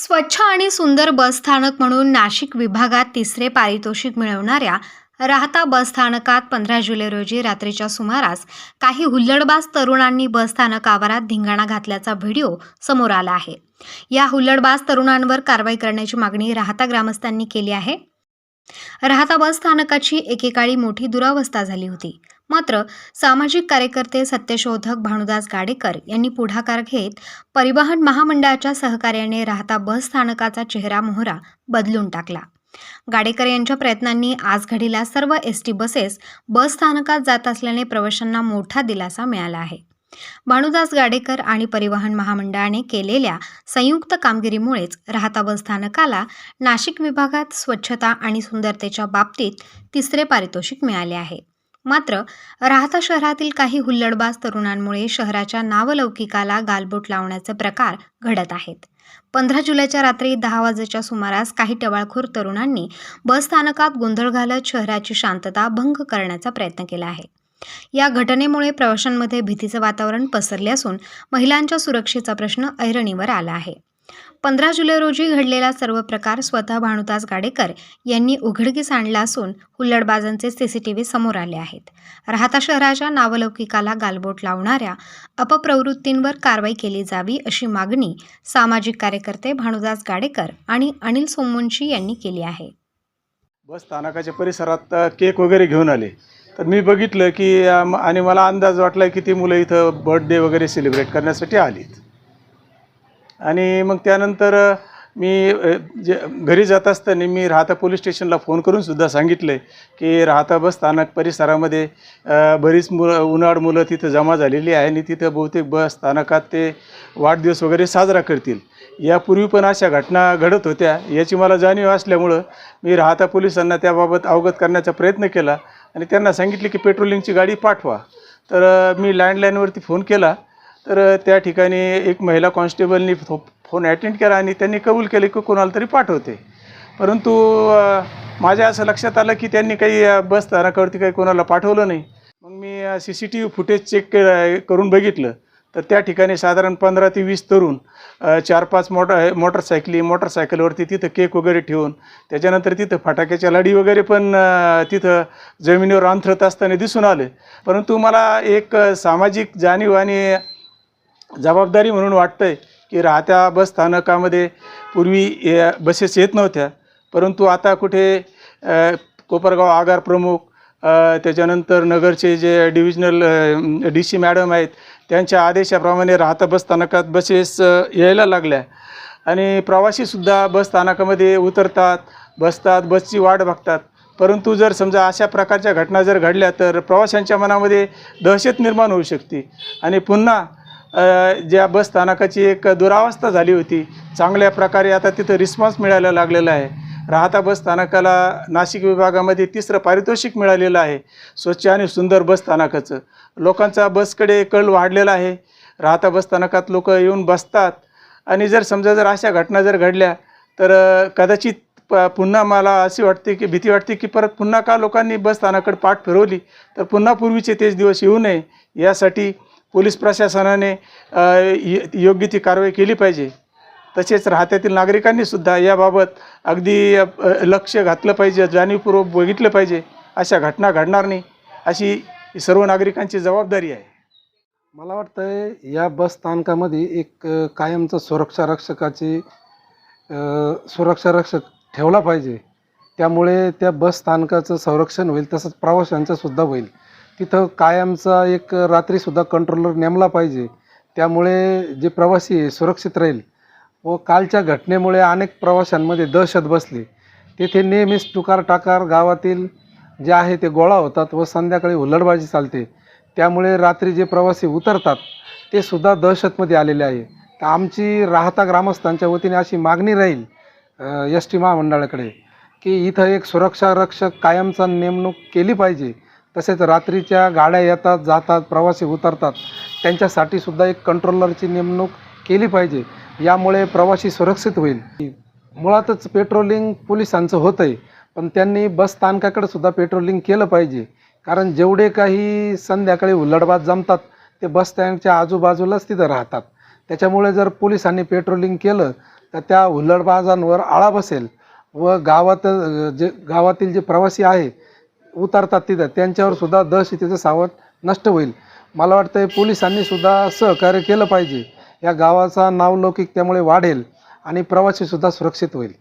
स्वच्छ आणि सुंदर बसस्थानक म्हणून नाशिक विभागात तिसरे पारितोषिक मिळवणाऱ्या राहता बसस्थानकात पंधरा जुलै रोजी रात्रीच्या सुमारास काही हुल्लडबाज तरुणांनी बसस्थानक आवारात धिंगाणा घातल्याचा व्हिडिओ समोर आला आहे. या हुल्लडबाज तरुणांवर कारवाई करण्याची मागणी राहता ग्रामस्थांनी केली आहे. राहता बस स्थानकाची एकेकाळी मोठी दुरावस्था झाली होती. मात्र सामाजिक कार्यकर्ते सत्यशोधक भानुदास गाडेकर यांनी पुढाकार घेत परिवहन महामंडळाच्या सहकार्याने राहता बस स्थानकाचा चेहरा मोहरा बदलून टाकला. गाडेकर यांच्या प्रयत्नांनी आज घडीला सर्व एस टी बसेस बस स्थानकात जात असल्याने प्रवाशांना मोठा दिलासा मिळाला आहे. भानुदास गाडेकर आणि परिवहन महामंडळाने केलेल्या संयुक्त कामगिरीमुळेच राहता बस स्थानकाला नाशिक विभागात स्वच्छता आणि सुंदरतेच्या बाबतीत तिसरे पारितोषिक मिळाले आहे. मात्र राहता शहरातील काही हुल्लडबाज तरुणांमुळे शहराच्या नावलौकिकाला गालबोट लावण्याचे प्रकार घडत आहेत. पंधरा जुलैच्या रात्री दहा वाजेच्या सुमारास काही टवाळखोर तरुणांनी बस स्थानकात गोंधळ घालत शहराची शांतता भंग करण्याचा प्रयत्न केला आहे. या घटनेमुळे प्रवाशांमध्ये भीतीचं वातावरण पसरले असून महिलांच्या सुरक्षेचा प्रश्न ऐरणीवर आला आहे. पंधरा जुलै रोजी घडलेला सर्व प्रकार स्वतः भानुदास गाडेकर यांनी उघडकीस आणला असून हुल्लडबाजांचे सीसीटीव्ही समोर आले आहेत. राहता शहराच्या नावलौकिकाला गालबोट लावणाऱ्या अपप्रवृत्तींवर कारवाई केली जावी अशी मागणी सामाजिक कार्यकर्ते भानुदास गाडेकर आणि अनिल सोमवंशी यांनी केली आहे. बस स्थानकाच्या परिसरात केक वगैरे घेऊन आले. तर मी बघितलं की आणि मला अंदाज वाटला की ती मुलं इथं बर्थडे वगैरे सेलिब्रेट करण्यासाठी आलीत. आणि मग त्यानंतर मी जे घरी जात असताना मी राहता पोलीस स्टेशनला फोन करून सुद्धा सांगितलं की राहता बस स्थानक परिसरामध्ये बरीच मुलं उन्हाळ मुलं तिथं जमा झालेली आहे आणि तिथं बहुतेक बस स्थानकात ते वाढदिवस वगैरे साजरा करतील. यापूर्वी पण अशा घटना घडत होत्या. याची मला जाणीव असल्यामुळं मी राहता पोलिसांना त्याबाबत अवगत करण्याचा प्रयत्न केला आणि त्यांना सांगितले की पेट्रोलिंगची गाडी पाठवा. तर मी लँडलाईनवरती फोन केला. तर त्या ठिकाणी एक महिला कॉन्स्टेबलनी फो फोन अटेंड केला आणि त्यांनी कबूल केले की कोणाला तरी पाठवते. परंतु माझ्या असं लक्षात आलं की त्यांनी काही बस स्थानकावरती काही कोणाला पाठवलं नाही. मग मी C C T V footage check करून बघितलं. तर त्या ठिकाणी साधारण पंधरा ते वीस तरुण चार पाच मोटर मोटरसायकली मोटरसायकलवरती तिथं केक वगैरे ठेवून त्याच्यानंतर तिथं फटाक्याच्या लढी वगैरे पण तिथं जमिनीवर अंथरत असताना दिसून आले. परंतु मला एक सामाजिक जाणीव आणि जबाबदारी म्हणून वाटतंय की राहत्या बस स्थानकामध्ये पूर्वी बसेस येत नव्हत्या. परंतु आता कुठे कोपरगाव आगार प्रमुख त्याच्यानंतर नगरचे जे डिव्हिजनल डी सी मॅडम आहेत त्यांच्या आदेशाप्रमाणे राहता बस स्थानकात बसेस यायला लागल्या. आणि प्रवासीसुद्धा बस स्थानकामध्ये उतरतात बसतात बसची वाट बघतात. परंतु जर समजा अशा प्रकारच्या घटना जर घडल्या तर प्रवाशांच्या मनामध्ये दहशत निर्माण होऊ शकते. आणि पुन्हा ज्या बस स्थानकाची एक दुरावस्था झाली होती चांगल्या प्रकारे आता तिथं रिस्पॉन्स मिळायला लागलेला आहे. राहता बस स्थानकाला नाशिक विभागामध्ये तिसरं पारितोषिक मिळालेलं आहे स्वच्छ आणि सुंदर बस स्थानकाचं. लोकांचा बसकडे कल वाढलेला आहे. राहता बस स्थानकात लोक येऊन बसतात. आणि जर समजा जर अशा घटना जर घडल्या तर कदाचित प पुन्हा मला अशी वाटते की भीती वाटते की परत पुन्हा का लोकांनी बस स्थानकाकडे पाठ फिरवली? तर पुन्हा पूर्वीचे तेच दिवस येऊ नये. यासाठी पोलीस प्रशासनाने य- योग्य ती कारवाई केली पाहिजे. तसेच राहत्यातील नागरिकांनी सुद्धा याबाबत अगदी लक्ष घातलं पाहिजे जाणीवपूर्वक बघितलं पाहिजे अशा घटना घडणार नाही अशी सर्व नागरिकांची जबाबदारी आहे. मला वाटतं या बस स्थानकामध्ये एक कायमचं सुरक्षा रक्षकाची सुरक्षा रक्षक ठेवला पाहिजे. त्यामुळे त्या बस स्थानकाचं संरक्षण होईल तसंच प्रवाशांचं सुद्धा होईल. तिथं कायमचा एक रात्रीसुद्धा कंट्रोलर नेमला पाहिजे. त्यामुळे जे प्रवासी आहे सुरक्षित राहील. व कालच्या घटनेमुळे अनेक प्रवाशांमध्ये दहशत बसली. तेथे नेहमीच टुकार टाकार गावातील जे आहे ते गोळा होतात व संध्याकाळी हुल्लडबाजी चालते. त्यामुळे रात्री जे प्रवासी उतरतात ते सुद्धा दहशतमध्ये आलेले आहे. तर आमची राहता ग्रामस्थांच्या वतीने अशी मागणी राहील एस टी महामंडळाकडे की इथं एक सुरक्षा रक्षक कायमचा नेमणूक केली पाहिजे. तसेच रात्रीच्या गाड्या येतात जातात प्रवासी उतरतात. त्यांच्यासाठी सुद्धा एक कंट्रोलरची नेमणूक केली पाहिजे. यामुळे प्रवासी सुरक्षित होईल. मुळातच पेट्रोलिंग पोलिसांचं होतं आहे पण त्यांनी बस स्थानकाकडे सुद्धा पेट्रोलिंग केलं पाहिजे. कारण जेवढे काही संध्याकाळी हुल्लडबाज जमतात ते बस स्टँडच्या आजूबाजूलाच तिथं राहतात. त्याच्यामुळे जर पोलिसांनी पेट्रोलिंग केलं तर त्या हुल्लडबाजांवर आळा बसेल. व गावात जे गावातील जे प्रवासी आहे उतरतात तिथं. त्यांच्यावर सुद्धा दहशतीचं सावट नष्ट होईल. मला वाटतं पोलिसांनी सुद्धा सहकार्य केलं पाहिजे. या गावाचा नावलौकिक त्यामुळे वाढेल आणि प्रवासीसुद्धा सुरक्षित होईल.